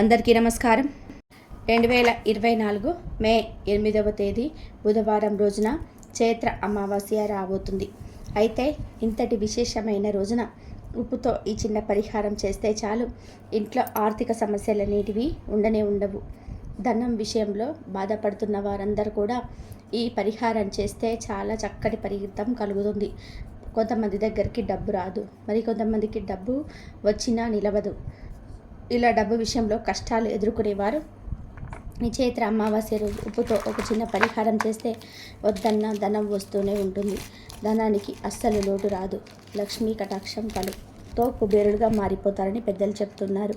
అందరికీ నమస్కారం. రెండు వేల ఇరవై నాలుగు మే ఎనిమిదవ తేదీ బుధవారం రోజున చైత్ర అమావాస్య రాబోతుంది. అయితే ఇంతటి విశేషమైన రోజున ఉప్పుతో ఈ చిన్న పరిహారం చేస్తే చాలు. ఇంట్లో ఆర్థిక సమస్యలనేటివి ఉండనే ఉండవు. ధనం విషయంలో బాధపడుతున్న వారందరూ కూడా ఈ పరిహారం చేస్తే చాలా చక్కటి పరిహితం కలుగుతుంది. కొంతమంది దగ్గరికి డబ్బు రాదు. మరి కొంతమందికి డబ్బు వచ్చినా నిలవదు. ఇలా డబ్బు విషయంలో కష్టాలు ఎదుర్కొనేవారు. ఈ చైత్ర అమావాస్య రోజు ఉప్పుతో ఒక చిన్న పరిహారం చేస్తే వద్దన్న ధనం వస్తూనే ఉంటుంది. ధనానికి అస్సలు లోటు రాదు. లక్ష్మీ కటాక్షం కలుతో కుబేరుడుగా మారిపోతారని పెద్దలు చెప్తున్నారు.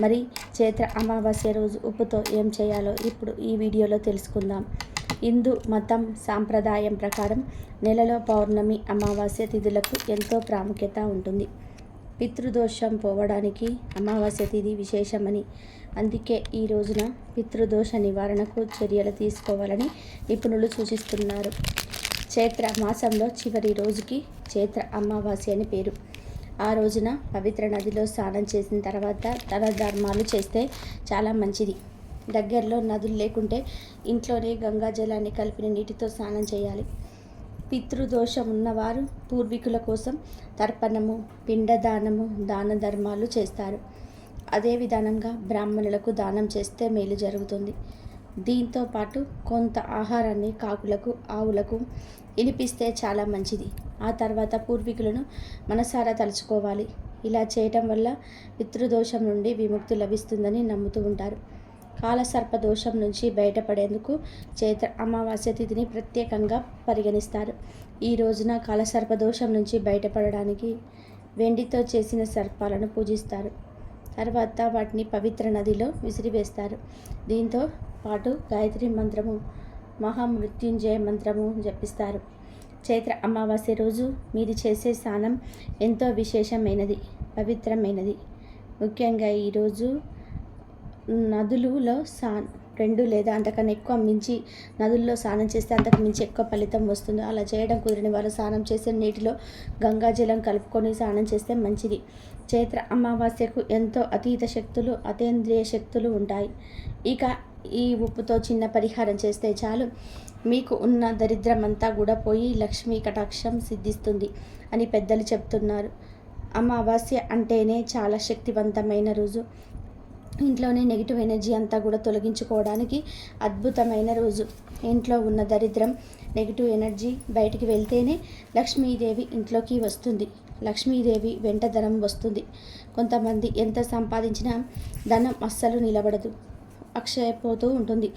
మరి చైత్ర అమావాస్య రోజు ఉప్పుతో ఏం చేయాలో ఇప్పుడు ఈ వీడియోలో తెలుసుకుందాం. హిందూ మతం సాంప్రదాయం ప్రకారం నెలలో పౌర్ణమి అమావాస్య తిథులకు ఎంతో ప్రాముఖ్యత ఉంటుంది. పితృదోషం పోవడానికి అమావాస్య తిథి విశేషమని. అందుకే ఈ రోజున పితృదోష నివారణకు చర్యలు తీసుకోవాలని నిపుణులు సూచిస్తున్నారు. చైత్ర మాసంలో చివరి రోజుకి చైత్ర అమావాస్య అని పేరు. ఆ రోజున పవిత్ర నదిలో స్నానం చేసిన తర్వాత తన ధర్మాలు చేస్తే చాలా మంచిది. దగ్గరలో నదులు లేకుంటే ఇంట్లోనే గంగా జలాన్ని కలిపిన నీటితో స్నానం చేయాలి. పితృదోషం ఉన్నవారు పూర్వీకుల కోసం తర్పణము పిండదానము దాన ధర్మాలు చేస్తారు. అదే విధానంగా బ్రాహ్మణులకు దానం చేస్తే మేలు జరుగుతుంది. దీంతో పాటు కొంత ఆహారాన్ని కాకులకు ఆవులకు వినిపిస్తే చాలా మంచిది. ఆ తర్వాత పూర్వీకులను మనసారా తలుచుకోవాలి. ఇలా చేయటం వల్ల పితృదోషం నుండి విముక్తి లభిస్తుందని నమ్ముతూ ఉంటారు. కాలసర్ప దోషం నుంచి బయటపడేందుకు చైత్ర అమావాస్య తిథిని ప్రత్యేకంగా పరిగణిస్తారు. ఈ రోజున కాలసర్ప దోషం నుంచి బయటపడడానికి వెండితో చేసిన సర్పాలను పూజిస్తారు. తర్వాత వాటిని పవిత్ర నదిలో విసిరివేస్తారు. దీంతో పాటు గాయత్రి మంత్రము మహామృత్యుంజయ మంత్రము జపిస్తారు. చైత్ర అమావాస్య రోజు మీరు చేసే స్నానం ఎంతో విశేషమైనది పవిత్రమైనది. ముఖ్యంగా ఈరోజు నదులలో సా రెండు లేదా అంతకన్నా ఎక్కువ మించి నదుల్లో స్నానం చేస్తే అంతకు మించి ఎక్కువ ఫలితం వస్తుంది. అలా చేయడం కుదిరిన వారు స్నానం చేసే నీటిలో గంగాజలం కలుపుకొని స్నానం చేస్తే మంచిది. చైత్ర అమావాస్యకు ఎంతో అతీత శక్తులు అతేంద్రియ శక్తులు ఉంటాయి. ఇక ఈ ఉప్పుతో చిన్న పరిహారం చేస్తే చాలు. మీకు ఉన్న దరిద్రమంతా కూడా పోయి లక్ష్మీ కటాక్షం సిద్ధిస్తుంది అని పెద్దలు చెప్తున్నారు. అమావాస్య అంటేనే చాలా శక్తివంతమైన రోజు. ఇంట్లోనే నెగిటివ్ ఎనర్జీ అంతా కూడా తొలగించుకోవడానికి అద్భుతమైన రోజు. ఇంట్లో ఉన్న దరిద్రం నెగిటివ్ ఎనర్జీ బయటికి వెళ్తేనే లక్ష్మీదేవి ఇంట్లోకి వస్తుంది. లక్ష్మీదేవి వెంట ధనం వస్తుంది. కొంతమంది ఎంత సంపాదించినా ధనం అస్సలు నిలబడదు. అక్షయపోతూ ఉంటుంది.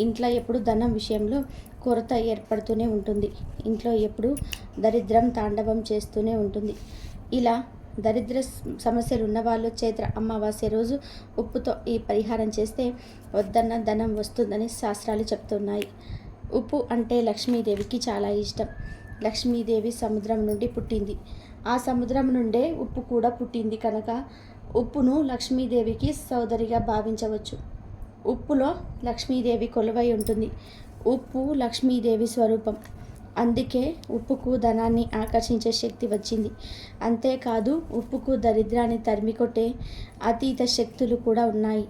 ఇంట్లో ఎప్పుడు ధనం విషయంలో కొరత ఏర్పడుతూనే ఉంటుంది. ఇంట్లో ఎప్పుడు దరిద్రం తాండవం చేస్తూనే ఉంటుంది. ఇలా దరిద్ర సమస్యలు ఉన్నవాళ్ళు చైత్ర అమావాస్య రోజు ఉప్పుతో ఈ పరిహారం చేస్తే వద్దన్న ధనం వస్తుందని శాస్త్రాలు చెప్తున్నాయి. ఉప్పు అంటే లక్ష్మీదేవికి చాలా ఇష్టం. లక్ష్మీదేవి సముద్రం నుండి పుట్టింది. ఆ సముద్రం నుండే ఉప్పు కూడా పుట్టింది కనుక ఉప్పును లక్ష్మీదేవికి సోదరిగా భావించవచ్చు. ఉప్పులో లక్ష్మీదేవి కొలువై ఉంటుంది. ఉప్పు లక్ష్మీదేవి స్వరూపం. అందుకే ఉప్పుకు ధనాన్ని ఆకర్షించే శక్తి వచ్చింది. అంతేకాదు ఉప్పుకు దరిద్రాన్ని తరిమి కొట్టే అతీత శక్తులు కూడా ఉన్నాయి.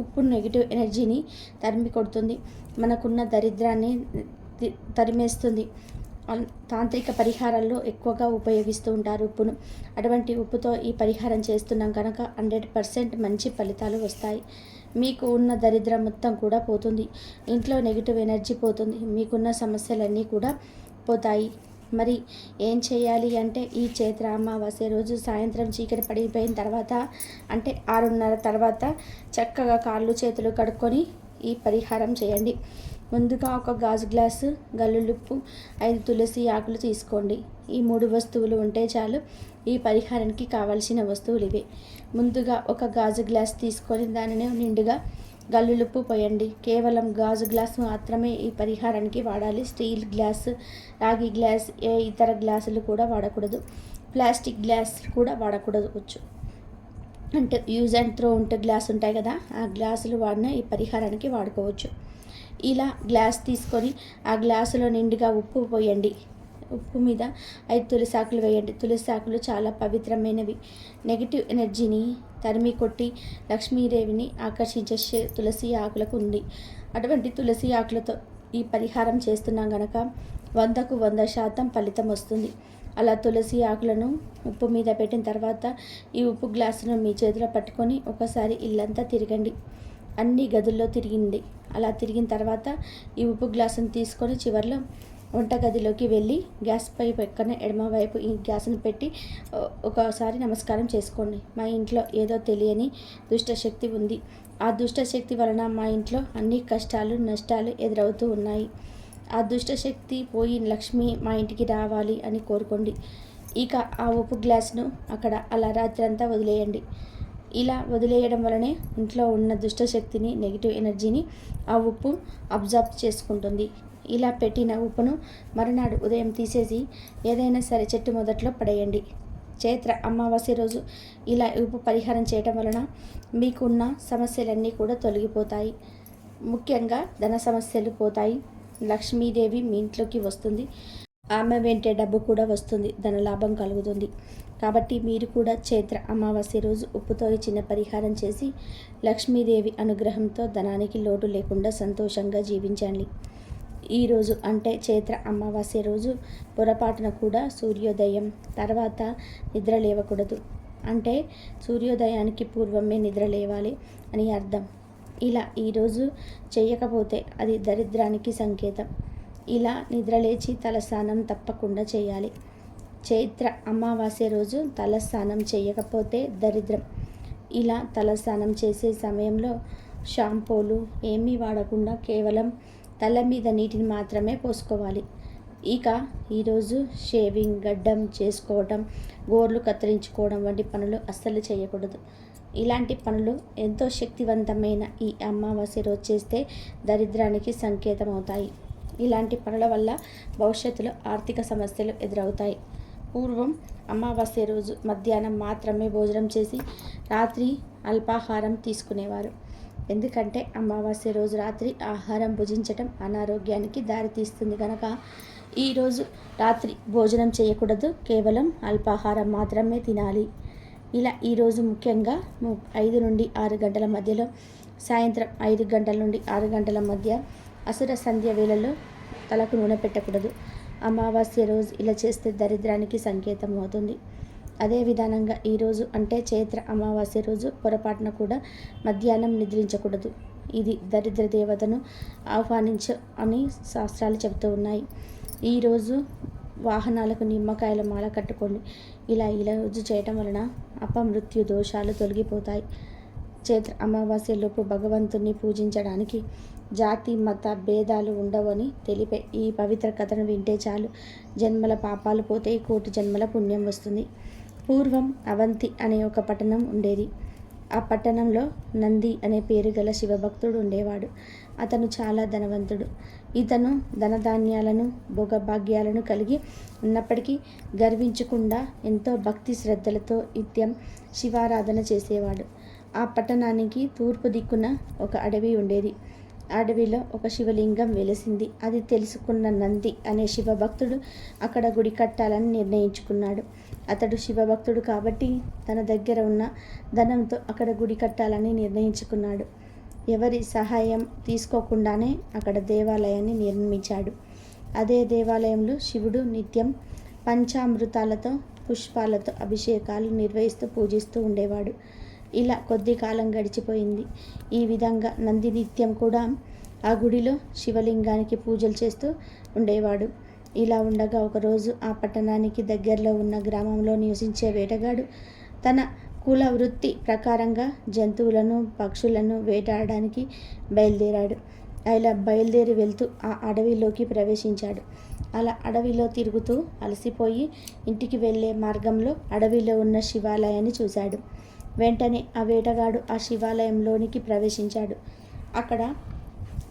ఉప్పు నెగిటివ్ ఎనర్జీని తరిమి కొడుతుంది మనకున్న దరిద్రాన్ని తరిమేస్తుంది. తాంత్రిక పరిహారాల్లో ఎక్కువగా ఉపయోగిస్తూ ఉంటారు ఉప్పును. అటువంటి ఉప్పుతో ఈ పరిహారం చేస్తున్నాం కనుక హండ్రెడ్ పర్సెంట్ మంచి ఫలితాలు వస్తాయి. మీకు ఉన్న దరిద్రం మొత్తం కూడా పోతుంది. ఇంట్లో నెగిటివ్ ఎనర్జీ పోతుంది. మీకున్న సమస్యలన్నీ కూడా పోతాయి మరి ఏం చేయాలి అంటే ఈ చైత్ర అమావాస్య రోజు సాయంత్రం చీకటి పడిపోయిన తర్వాత అంటే ఆరున్నర తర్వాత చక్కగా కాళ్ళు చేతులు కడుక్కొని ఈ పరిహారం చేయండి. ముందుగా ఒక గాజు గ్లాసు గల్లులుప్పు ఐదు తులసి ఆకులు తీసుకోండి. ఈ మూడు వస్తువులు ఉంటే చాలు ఈ పరిహారానికి కావలసిన వస్తువులు ఇవి. ముందుగా ఒక గాజు గ్లాస్ తీసుకొని దానిని నిండుగా గల్లులుప్పు పోయండి. కేవలం గాజు గ్లాస్ మాత్రమే ఈ పరిహారానికి వాడాలి. స్టీల్ గ్లాస్ రాగి గ్లాస్ ఏ ఇతర గ్లాసులు కూడా వాడకూడదు. ప్లాస్టిక్ గ్లాస్ కూడా వాడకూడదు వచ్చు. అంటే యూజ్ అండ్ త్రో ఉంటే గ్లాస్ ఉంటాయి కదా ఆ గ్లాసులు వాడిన ఈ పరిహారానికి వాడుకోవచ్చు. ఇలా గ్లాస్ తీసుకొని ఆ గ్లాసులో నిండుగా ఉప్పు పోయండి. ఉప్పు మీద ఐదు తులసి ఆకులు వేయండి. తులసి ఆకులు చాలా పవిత్రమైనవి. నెగిటివ్ ఎనర్జీని తరిమి కొట్టి లక్ష్మీదేవిని ఆకర్షించే తులసి ఆకులకు ఉంది. అటువంటి తులసి ఆకులతో ఈ పరిహారం చేస్తున్నాం గనక వందకు వంద శాతం ఫలితం వస్తుంది. అలా తులసి ఆకులను ఉప్పు మీద పెట్టిన తర్వాత ఈ ఉప్పు గ్లాసును మీ చేతిలో పట్టుకొని ఒకసారి ఇల్లంతా తిరగండి. అన్ని గదుల్లో తిరిగింది. అలా తిరిగిన తర్వాత ఈ ఉప్పు గ్లాసును తీసుకొని చివర్లో వంటగదిలోకి వెళ్ళి గ్యాస్ పై పక్కన ఎడమవైపు ఈ గ్యాస్ను పెట్టి ఒకసారి నమస్కారం చేసుకోండి. మా ఇంట్లో ఏదో తెలియని దుష్ట శక్తి ఉంది. ఆ దుష్ట శక్తి వలన మా ఇంట్లో అన్ని కష్టాలు నష్టాలు ఎదురవుతూ ఉన్నాయి. ఆ దుష్ట శక్తి పోయి లక్ష్మి మా ఇంటికి రావాలి అని కోరుకోండి. ఇక ఆ ఉప్పు గ్లాస్ను అక్కడ అలా రాత్రంతా వదిలేయండి. ఇలా వదిలేయడం వలనే ఇంట్లో ఉన్న దుష్టశక్తిని నెగిటివ్ ఎనర్జీని ఆ ఉప్పు అబ్జర్బ్ చేసుకుంటుంది. ఇలా పెట్టిన ఉప్పును మరునాడు ఉదయం తీసేసి ఏదైనా సరే చెట్టు మొదట్లో పడేయండి. చైత్ర అమావాస్య రోజు ఇలా ఉప్పు పరిహారం చేయటం వలన మీకున్న సమస్యలన్నీ కూడా తొలగిపోతాయి. ముఖ్యంగా ధన సమస్యలు పోతాయి. లక్ష్మీదేవి మీ ఇంట్లోకి వస్తుంది. ఆమె వెంటే డబ్బు కూడా వస్తుంది. ధనలాభం కలుగుతుంది. కాబట్టి మీరు కూడా చైత్ర అమావాస్య రోజు ఉప్పుతో చిన్న పరిహారం చేసి లక్ష్మీదేవి అనుగ్రహంతో ధనానికి లోటు లేకుండా సంతోషంగా జీవించండి. ఈరోజు అంటే చైత్ర అమావాస్య రోజు పొరపాటున కూడా సూర్యోదయం తర్వాత నిద్ర లేవకూడదు. అంటే సూర్యోదయానికి పూర్వమే నిద్ర లేవాలి అని అర్థం. ఇలా ఈరోజు చేయకపోతే అది దరిద్రానికి సంకేతం. ఇలా నిద్రలేచి తలస్నానం తప్పకుండా చేయాలి. చైత్ర అమావాస్య రోజు తలస్నానం చేయకపోతే దరిద్రం. ఇలా తలస్నానం చేసే సమయంలో షాంపూలు ఏమీ వాడకుండా కేవలం తల మీద నీటిని మాత్రమే పోసుకోవాలి. ఇక ఈరోజు షేవింగ్ గడ్డం చేసుకోవటం గోర్లు కత్తిరించుకోవడం వంటి పనులు అస్సలు చేయకూడదు. ఇలాంటి పనులు ఎంతో శక్తివంతమైన ఈ అమావాస్య రోజు చేస్తే దరిద్రానికి సంకేతం అవుతాయి ఇలాంటి పనుల వల్ల భవిష్యత్తులో ఆర్థిక సమస్యలు ఎదురవుతాయి. పూర్వం అమావాస్య రోజు మధ్యాహ్నం మాత్రమే భోజనం చేసి రాత్రి అల్పాహారం తీసుకునేవారు. ఎందుకంటే అమావాస్య రోజు రాత్రి ఆహారం భుజించటం అనారోగ్యానికి దారితీస్తుంది కనుక ఈరోజు రాత్రి భోజనం చేయకూడదు. కేవలం అల్పాహారం మాత్రమే తినాలి. ఇలా ఈరోజు ముఖ్యంగా ఐదు నుండి ఆరు గంటల మధ్యలో సాయంత్రం ఐదు గంటల నుండి ఆరు గంటల మధ్య అసుర సంధ్య వేళలో తలకు నూనె పెట్టకూడదు. అమావాస్య రోజు ఇలా చేస్తే దరిద్రానికి సంకేతం అవుతుంది అదే విధానంగా ఈరోజు అంటే చైత్ర అమావాస్య రోజు పొరపాటున కూడా మధ్యాహ్నం నిద్రించకూడదు. ఇది దరిద్ర దేవతను ఆహ్వానించ అని శాస్త్రాలు చెబుతూ ఉన్నాయి. ఈరోజు వాహనాలకు నిమ్మకాయల మాల కట్టుకోండి. ఇలా ఇలా రోజు చేయటం వలన అపమృత్యు దోషాలు తొలగిపోతాయి. చైత్ర అమావాస్యలోపు భగవంతుని పూజించడానికి జాతి మత భేదాలు ఉండవని తెలిపే ఈ పవిత్ర కథను వింటే చాలు. జన్మల పాపాలు పోతే కోటి జన్మల పుణ్యం వస్తుంది. పూర్వం అవంతి అనే ఒక పట్టణం ఉండేది. ఆ పట్టణంలో నంది అనే పేరు గల శివభక్తుడు ఉండేవాడు. అతను చాలా ధనవంతుడు. ఇతను ధనధాన్యాలను భోగభాగ్యాలను కలిగి ఉన్నప్పటికీ గర్వించకుండా ఎంతో భక్తి శ్రద్ధలతో నిత్యం శివారాధన చేసేవాడు. ఆ పట్టణానికి తూర్పు దిక్కున ఒక అడవి ఉండేది. అడవిలో ఒక శివలింగం వెలిసింది. అది తెలుసుకున్న నంది అనే శివభక్తుడు అక్కడ గుడి కట్టాలని నిర్ణయించుకున్నాడు. అతడు శివభక్తుడు కాబట్టి తన దగ్గర ఉన్న ధనంతో అక్కడ గుడి కట్టాలని నిర్ణయించుకున్నాడు. ఎవరి సహాయం తీసుకోకుండానే అక్కడ దేవాలయాన్ని నిర్మించాడు. అదే దేవాలయంలో శివుడు నిత్యం పంచామృతాలతో పుష్పాలతో అభిషేకాలు నిర్వహిస్తూ పూజిస్తూ ఉండేవాడు. ఇలా కొద్ది కాలం గడిచిపోయింది. ఈ విధంగా నంది నిత్యం కూడా ఆ గుడిలో శివలింగానికి పూజలు చేస్తూ ఉండేవాడు. ఇలా ఉండగా ఒకరోజు ఆ పట్టణానికి దగ్గరలో ఉన్న గ్రామంలో నివసించే వేటగాడు తన కుల వృత్తి ప్రకారంగా జంతువులను పక్షులను వేటాడడానికి బయలుదేరాడు. ఇలా బయలుదేరి వెళ్తూ ఆ అడవిలోకి ప్రవేశించాడు. అలా అడవిలో తిరుగుతూ అలసిపోయి ఇంటికి వెళ్ళే మార్గంలో అడవిలో ఉన్న శివాలయాన్ని చూశాడు. వెంటనే ఆ వేటగాడు ఆ శివాలయంలోనికి ప్రవేశించాడు. అక్కడ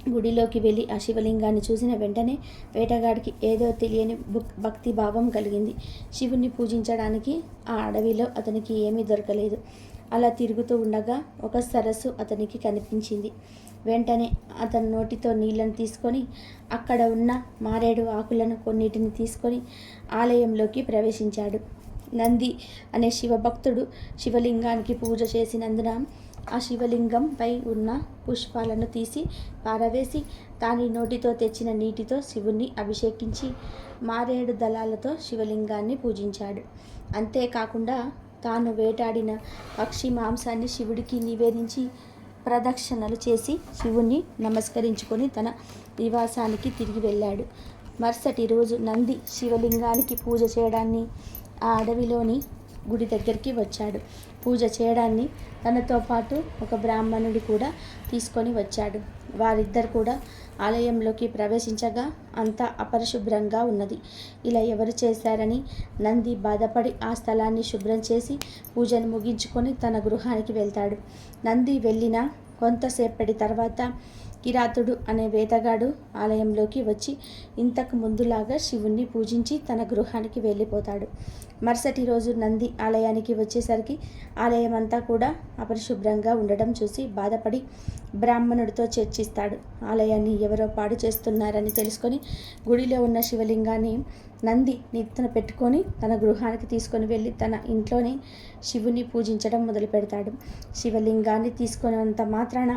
గుడిలోకి వెళ్ళి ఆ శివలింగాన్ని చూసిన వెంటనే వేటగాడికి ఏదో తెలియని భక్తి భావం కలిగింది. శివుని పూజించడానికి ఆ అడవిలో అతనికి ఏమీ దొరకలేదు. అలా తిరుగుతూ ఉండగా ఒక సరస్సు అతనికి కనిపించింది. వెంటనే అతని నోటితో నీళ్ళను తీసుకొని అక్కడ ఉన్న మారేడు ఆకులను కొన్నిటిని తీసుకొని ఆలయంలోకి ప్రవేశించాడు. నంది అనే శివభక్తుడు శివలింగానికి పూజ చేసినందున ఆ శివలింగంపై ఉన్న పుష్పాలను తీసి పారవేసి తాని నోటితో తెచ్చిన నీటితో శివుణ్ణి అభిషేకించి మారేడు దళాలతో శివలింగాన్ని పూజించాడు. అంతేకాకుండా తాను వేటాడిన పక్షి మాంసాన్ని శివుడికి నివేదించి ప్రదక్షిణలు చేసి శివుణ్ణి నమస్కరించుకొని తన నివాసానికి తిరిగి వెళ్ళాడు. మరుసటి రోజు నంది శివలింగానికి పూజ చేయడాన్ని ఆ అడవిలోని గుడి దగ్గరికి వచ్చాడు. పూజ చేయడాన్ని తనతో పాటు ఒక బ్రాహ్మణుడి కూడా తీసుకొని వచ్చాడు. వారిద్దరు కూడా ఆలయంలోకి ప్రవేశించగా అంతా అపరిశుభ్రంగా ఉన్నది. ఇలా ఎవరు చేశారని నంది బాధపడి ఆ స్థలాన్ని శుభ్రం చేసి పూజను ముగించుకొని తన గృహానికి వెళ్తాడు. నంది వెళ్ళిన కొంతసేపటి తర్వాత కిరాతుడు అనే వేదగాడు ఆలయంలోకి వచ్చి ఇంతకు ముందులాగా శివుణ్ణి పూజించి తన గృహానికి వెళ్ళిపోతాడు. మరుసటి రోజు నంది ఆలయానికి వచ్చేసరికి ఆలయం అంతా కూడా అపరిశుభ్రంగా ఉండడం చూసి బాధపడి బ్రాహ్మణుడితో చర్చిస్తాడు. ఆలయాన్ని ఎవరో పాడు చేస్తున్నారని తెలుసుకొని గుడిలో ఉన్న శివలింగాన్ని నంది నెత్తిన పెట్టుకొని తన గృహానికి తీసుకొని వెళ్ళి తన ఇంట్లోనే శివుని పూజించడం మొదలు పెడతాడు శివలింగాన్ని తీసుకున్నంత మాత్రాన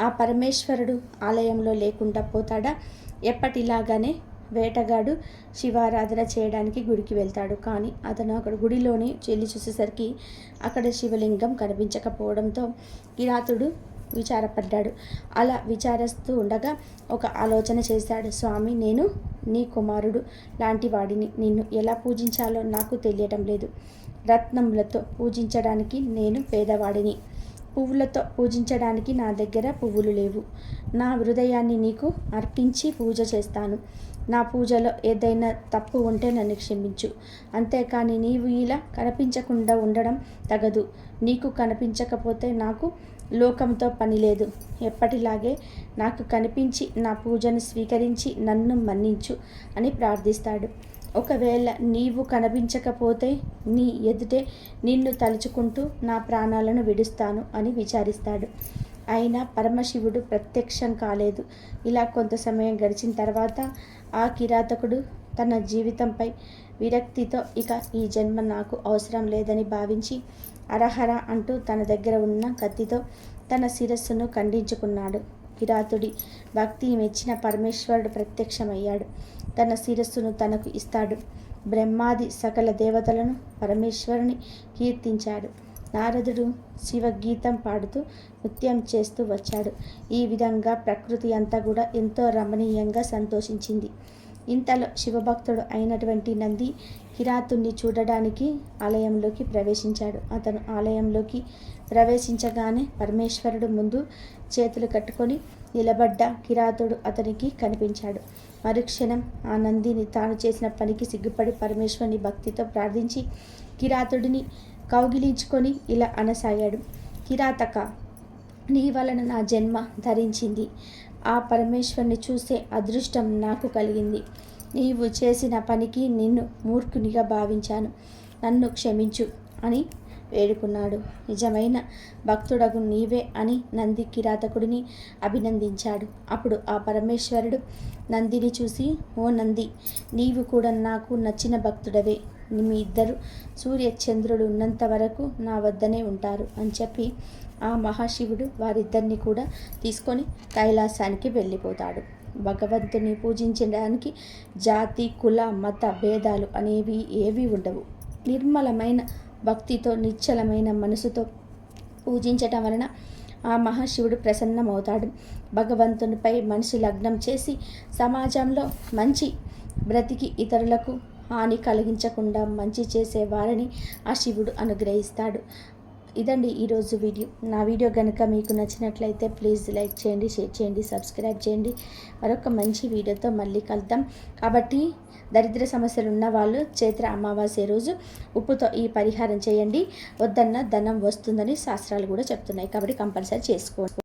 ఆ పరమేశ్వరుడు ఆలయంలో లేకుండా పోతాడా? ఎప్పటిలాగానే వేటగాడు శివారాధన చేయడానికి గుడికి వెళ్తాడు. కానీ అతను అక్కడ గుడిలోనే చెల్లి చూసేసరికి అక్కడ శివలింగం కనిపించకపోవడంతో కిరాతుడు విచారపడ్డాడు. అలా విచారిస్తూ ఉండగా ఒక ఆలోచన చేశాడు. స్వామి నేను నీ కుమారుడు లాంటి వాడిని. నిన్ను ఎలా పూజించాలో నాకు తెలియటం లేదు. రత్నములతో పూజించడానికి నేను పేదవాడిని. పువ్వులతో పూజించడానికి నా దగ్గర పువ్వులు లేవు. నా హృదయాన్ని నీకు అర్పించి పూజ చేస్తాను. నా పూజలో ఏదైనా తప్పు ఉంటే నన్ను క్షమించు. అంతేకాని నీవు ఇలా కనిపించకుండా ఉండడం తగదు. నీకు కనిపించకపోతే నాకు లోకంతో పని లేదు. ఎప్పటిలాగే నాకు కనిపించి నా పూజను స్వీకరించి నన్ను మన్నించు అని ప్రార్థిస్తాడు. ఒకవేళ నీవు కనిపించకపోతే నీ ఎదుటే నిన్ను తలుచుకుంటూ నా ప్రాణాలను విడుస్తాను అని విచారిస్తాడు. అయినా పరమశివుడు ప్రత్యక్షం కాలేదు. ఇలా కొంత సమయం గడిచిన తర్వాత ఆ కిరాతకుడు తన జీవితంపై విరక్తితో ఇక ఈ జన్మ నాకు అవసరం లేదని భావించి అరహర అంటూ తన దగ్గర ఉన్న కత్తితో తన శిరస్సును ఖండించుకున్నాడు. కిరాతుడి భక్తి మెచ్చిన పరమేశ్వరుడు ప్రత్యక్షమయ్యాడు. తన శిరస్సును తనకు ఇస్తాడు. బ్రహ్మాది సకల దేవతలను పరమేశ్వరుని కీర్తించాడు. నారదుడు శివగీతం పాడుతూ నృత్యం చేస్తూ వచ్చాడు. ఈ విధంగా ప్రకృతి అంతా కూడా ఎంతో రమణీయంగా సంతోషించింది. ఇంతలో శివభక్తుడు అయినటువంటి నంది కిరాతుణ్ణి చూడడానికి ఆలయంలోకి ప్రవేశించాడు. అతను ఆలయంలోకి ప్రవేశించగానే పరమేశ్వరుడు ముందు చేతులు కట్టుకొని నిలబడ్డ కిరాతుడు అతనికి కనిపించాడు. మరుక్షణం ఆ నందిని తాను చేసిన పనికి సిగ్గుపడి పరమేశ్వరుని భక్తితో ప్రార్థించి కిరాతుడిని కౌగిలించుకొని ఇలా అనసాగాడు. కిరాతక నీ వలన నా జన్మ ధరించింది. ఆ పరమేశ్వరుని చూసే అదృష్టం నాకు కలిగింది. నీవు చేసిన పనికి నిన్ను మూర్ఖునిగా భావించాను. నన్ను క్షమించు అని వేడుకున్నాడు. నిజమైన భక్తుడగు నీవే అని నంది కిరాతకుడిని అభినందించాడు. అప్పుడు ఆ పరమేశ్వరుడు నందిని చూసి ఓ నంది నీవు కూడా నాకు నచ్చిన భక్తుడవే. మీ ఇద్దరు సూర్య చంద్రుడు ఉన్నంత వరకు నా వద్దనే ఉంటారు అని చెప్పి ఆ మహాశివుడు వారిద్దరిని కూడా తీసుకొని కైలాసానికి వెళ్ళిపోతాడు. భగవంతుని పూజించడానికి జాతి కుల మత భేదాలు అనేవి ఏవి ఉండవు. నిర్మలమైన భక్తితో నిశ్చలమైన మనసుతో పూజించటం వలన ఆ మహాశివుడు ప్రసన్నమవుతాడు. భగవంతునిపై మనసు లగ్నం చేసి సమాజంలో మంచి బ్రతికి ఇతరులకు హాని కలిగించకుండా మంచి చేసే వారిని ఆ శివుడు అనుగ్రహిస్తాడు. ఇదండి ఈరోజు వీడియో. నా వీడియో కనుక మీకు నచ్చినట్లయితే ప్లీజ్ లైక్ చేయండి షేర్ చేయండి సబ్స్క్రైబ్ చేయండి. మరొక మంచి వీడియోతో మళ్ళీ కలుద్దాం. కాబట్టి దరిద్ర సమస్యలు ఉన్న వాళ్ళు చైత్ర అమావాస్య రోజు ఉప్పుతో ఈ పరిహారం చేయండి. వద్దన్న ధనం వస్తుందని శాస్త్రాలు కూడా చెప్తున్నాయి. కాబట్టి కంపల్సరీ చేసుకోండి.